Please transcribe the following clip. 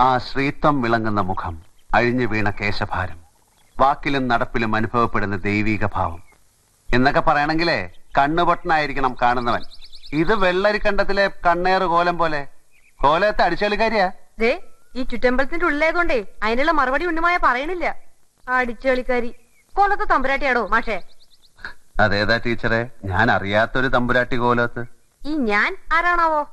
ആ ശ്രീത്വം വിളങ്ങുന്ന മുഖം അഴിഞ്ഞു വീണ കേശഭാരം. വാക്കിലും നടപ്പിലും അനുഭവപ്പെടുന്ന ദൈവീക ഭാവം. എന്നൊക്കെ പറയണെങ്കിലേ കണ്ണുപൊട്ടനായിരിക്കണം കാണുന്നവൻ. ഇത് വെള്ളരിക്കണ്ടത്തിലെ കണ്ണേറ് കോലം പോലെ. കോലത്തെ അടിച്ചളിക്കാരിയാ ദേ ഈ ചുറ്റമ്പലത്തിന്റെ കൊണ്ടേ അതിനുള്ള മറുപടി ഉണ്ണുമായ പറയണില്ല. അടിച്ചുകളിക്കാരി കോലത്തെ തമ്പുരാട്ടിയാടോ മാഷേ? അതേതാ ടീച്ചറെ? ഞാൻ അറിയാത്തൊരു തമ്പുരാട്ടി കോലത്ത്. ഈ ഞാൻ ആരാണാവോ?